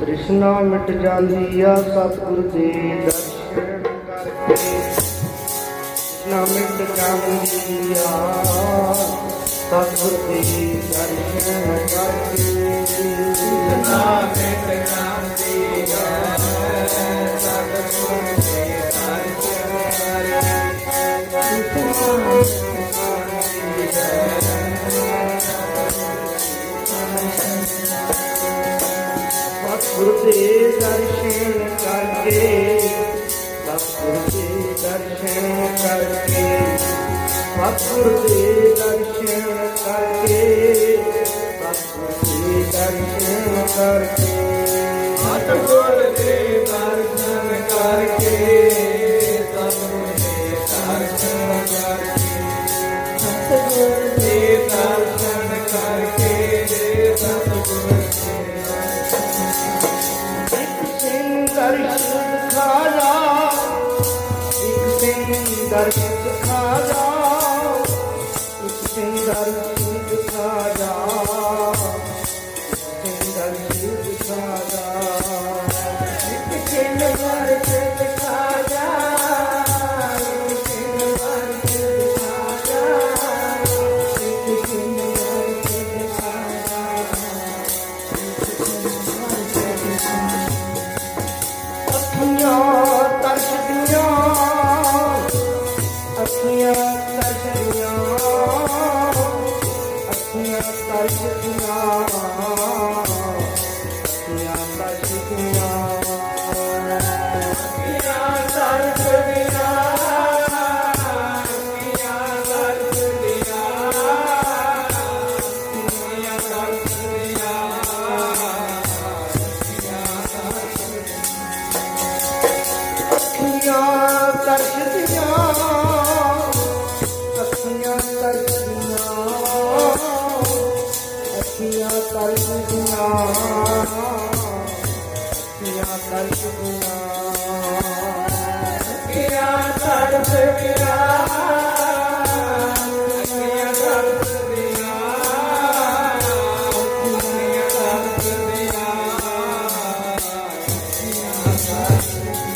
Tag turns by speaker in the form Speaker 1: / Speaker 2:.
Speaker 1: ਤ੍ਰਿਸ਼ਨਾ ਮਿਟ ਜਾਂਦੀ ਆ, ਸਤਿਗੁਰ ਦੇ ਦਰਸ਼ਨ ਕਰਕੇ। ਤ੍ਰਿਸ਼ਨਾ ਮਿਟ ਜਾਂਦੀ ਆ, ਸਤਿਗੁਰ ਦੇ ਦਰਸ਼ਨ ਕਰਕੇ। ਸਤਿਗੁਰ ਦੇ ਦਰਸ਼ਨ ਕਰਕੇ, ਸਤਿਗੁਰ ਦੇ ਦਰਸ਼ਨ ਕਰਕੇ, ਸਤਿਗੁਰ ਦੇ ਦਰਸ਼ਨ ਕਰਕੇ, ਸਤਿਗੁਰ ਦੇ ਦਰਸ਼ਨ ਕਰਕੇ,
Speaker 2: ਸਤਿਗੁਰ ਦੇ ਦਰਸ਼ਨ ਕਰਕੇ, ਸਤਿਗੁਰ ਦੇ ਦਰਸ਼ਨ ਕਰਕੇ। ਸਤਿਗੁਰ ਦਰਸ਼ਨ
Speaker 1: ਖਾਲਾ ਇੱਕ ਸਿੰਘ ਦਰਸ਼ਨ ਖਾਲਾ ਇੱਕ ਸਿੰਘ ਦਰਸ਼ਨ ਖਾਲਾ ਇੱਕ ਸਿੰਘ ਦਰਸ਼ਨ ਖਾਲਾ
Speaker 2: ਇੱਕ Singh
Speaker 1: Krishna Krishna Krishna Yeah, I'm not sure.
Speaker 2: Yeah, I'm not sure. Yeah,